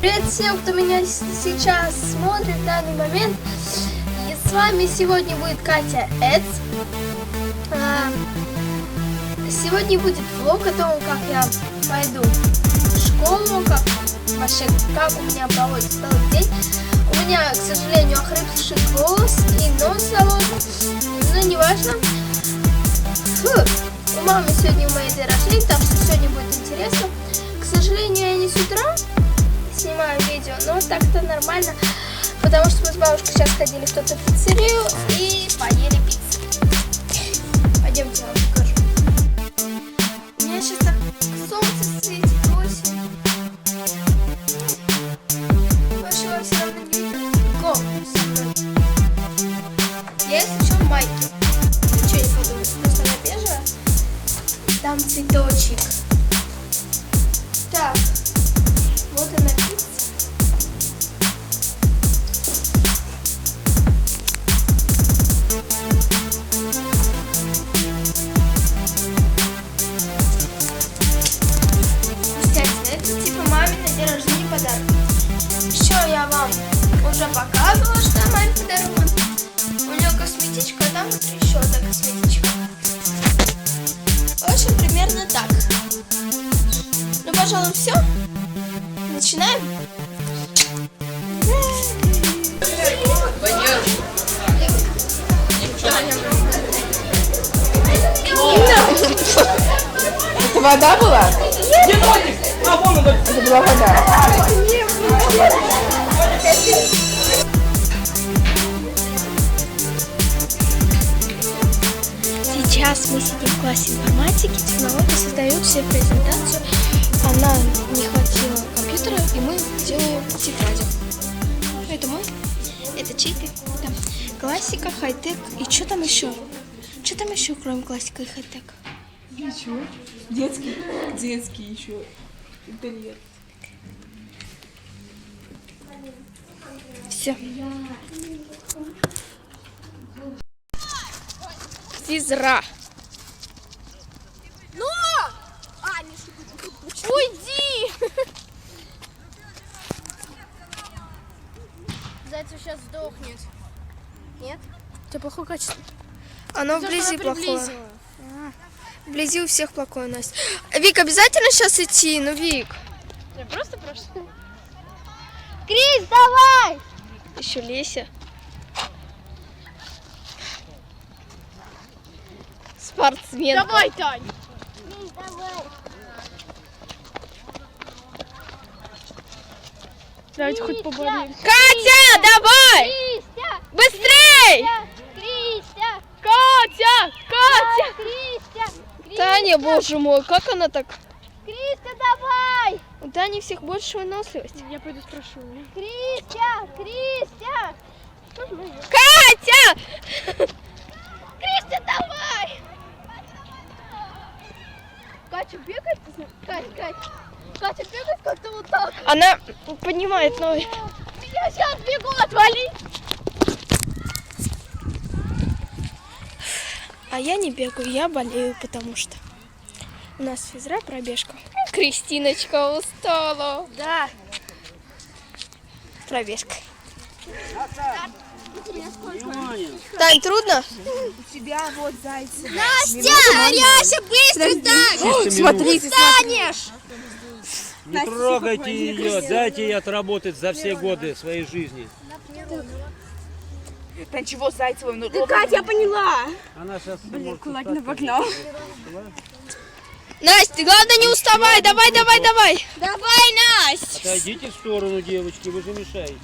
Привет всем, кто меня сейчас смотрит в данный момент. И с вами сегодня будет Катя Эц. А, Сегодня будет влог о том, как я пойду в школу, как вообще, как у меня проводится целый день. У меня, к сожалению, охрипший голос и нос заложен, но неважно. Фу. У мамы сегодня у моей день рождения, так что сегодня будет интересно. К сожалению, я не с утра снимаю видео, но так-то нормально, потому что мы с бабушкой сейчас ходили в тот пиццерию и поели пиццу. Пойдемте, я вам покажу. У меня сейчас так солнце светит, осень. Вообще вас все равно не видно. Я, что, в майке. Ничего не подумайте, просто она бежевая. Там цветочек. Пожалуй, все. Начинаем. Это вода была? Это была вода. Сейчас мы сидим в классе информатики, технологии создают все презентацию. Она не хватило компьютера, и мы делаем тетради. Это мой, это чей-то. Там классика, хай-тек. И что там еще? Что там еще, кроме классика и хай-тек? Ничего. Детский. Детский еще. Интерьер. Все. Физра. Ну! Уйди! Зайцев сейчас сдохнет. Нет? У тебя плохое качество. Оно вблизи плохое. Вблизи у всех плохое, Настя. Вик, обязательно сейчас идти? Ну, Вик. Я просто прошу. Крис, давай! Еще Леся. Спортсмен. Давай, Тань! Крис, давай! Давайте хоть поболеем. Катя, давай! Кристя! Быстрей! Кристя! Катя! Катя! Кристя! Кристя! Таня, боже мой, как она так? Кристя, давай! У Тани всех больше выносливость. Я пойду спрошу. Кристя! Кристя! Катя! Кристя, давай! Катя бегает? Катя, Катя. Катя бегает как-то вот так. Она поднимает ноги. Я сейчас бегу, отвали! А я не бегаю, я болею, потому что у нас физра пробежка. Кристиночка устала. Да. Пробежка. Тань, трудно? тебя вот зайцы. Настя, Аряся, быстро так! Смотри, Станешь! Не трогайте ее, дайте ей отработать за все годы своей жизни. Да чего Зайцевой? Ну, Катя, я поняла. Она сейчас Блин, кулак обогнал. Настя, ты главное не уставай. Давай, давай, давай. Давай, Настя! Отойдите в сторону, девочки, вы же мешаете.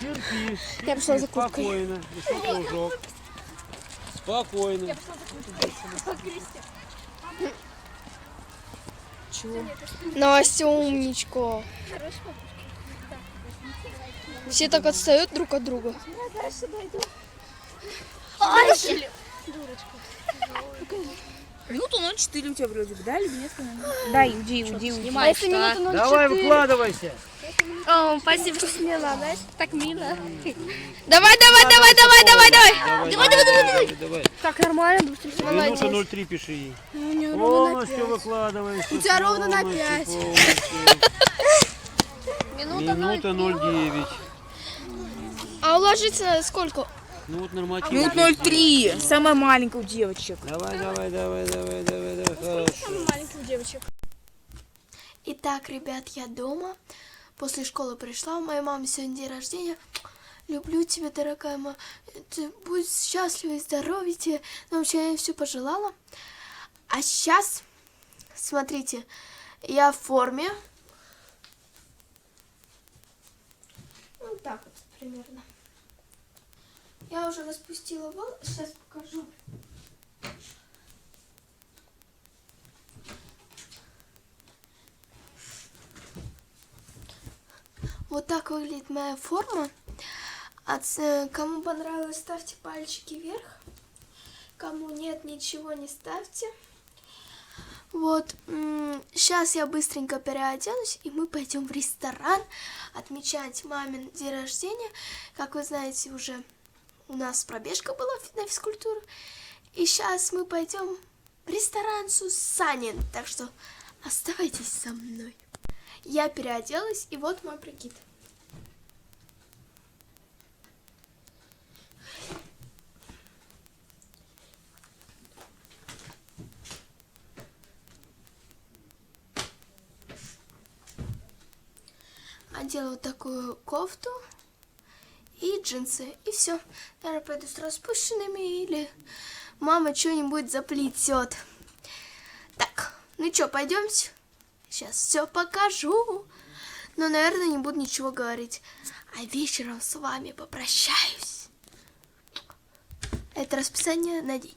Терпи. Я пошла за курткой. Спокойно. Еще кружок. Спокойно. Настя, умничка. Все так отстают друг от друга. Минуту 04 у тебя вроде бы, да, или нет? Да, уйди, уйди, уйди. А если минуту Давай, выкладывайся. О, спасибо, что сняла, знаешь? Так мило. Давай, давай, давай, давай, давай, давай. Давай, давай, давай, давай. Так, нормально, допустим, Минута 0,3 пиши ей. Полностью выкладывай. У тебя ровно на пять. Минута 0,9. А уложиться надо сколько? Ну вот норматив. Минут 0,3. Самая маленькая у девочек. Давай, давай, давай, давай, давай, давай. Хорошо. Маленьких девочек. Итак, ребят, я дома. После школы пришла. У моей мамы сегодня день рождения. Люблю тебя, дорогая моя. Ты будь счастлива и здоровья тебе. Ну, вообще, я ей все пожелала. А сейчас, смотрите, я в форме. Вот так вот примерно. Я уже распустила волосы. Сейчас покажу. Вот так выглядит моя форма. От- э, Кому понравилось, ставьте пальчики вверх. Кому нет, ничего не ставьте. Вот, сейчас я быстренько переоденусь, и мы пойдем в ресторан отмечать мамин день рождения. Как вы знаете, уже у нас пробежка была на физкультуру. И сейчас мы пойдем в ресторан Сусанин. Так что оставайтесь со мной. Я переоделась, и вот мой прикид. Одела вот такую кофту и джинсы, и все. Наверное, пойду с распущенными или мама что-нибудь заплетет. Так, ну что, пойдемте? Сейчас все покажу. Но, наверное, не буду ничего говорить. А вечером с вами попрощаюсь. Это расписание на день.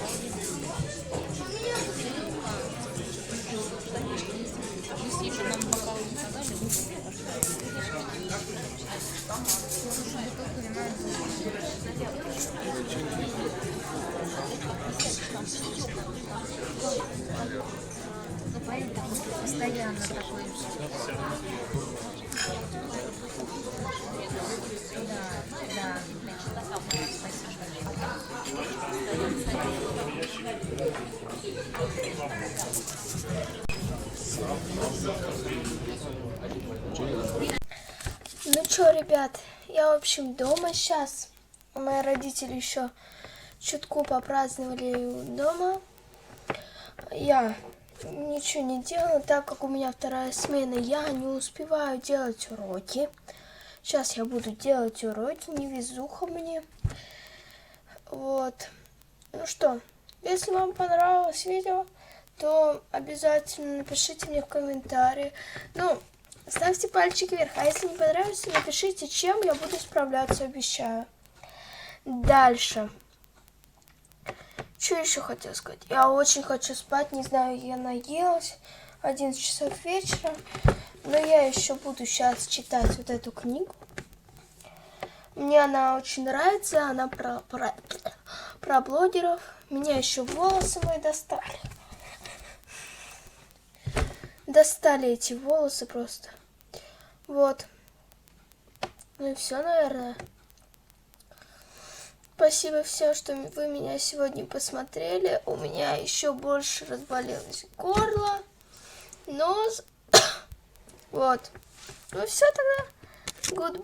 Ну что, ребят, я, в общем, дома сейчас. Мои родители еще чутку попраздновали дома. Я ничего не делала, так как у меня вторая смена, я не успеваю делать уроки. Сейчас я буду делать уроки, не везуха мне. Вот. Ну что, если вам понравилось видео, то обязательно напишите мне в комментарии. Ну, ставьте пальчики вверх. А если не понравится, напишите, чем я буду справляться, обещаю. Дальше. Что еще хотела сказать? Я очень хочу спать, не знаю, я наелась. 11 часов вечера. Но я еще буду сейчас читать вот эту книгу. Мне она очень нравится. Она про, про, про блогеров. Меня еще волосы мои достали. Достали эти волосы просто. Вот. Ну и все, наверное. Спасибо всем, что вы меня сегодня посмотрели. У меня еще больше разболелось горло, нос. Вот. Ну все тогда. Good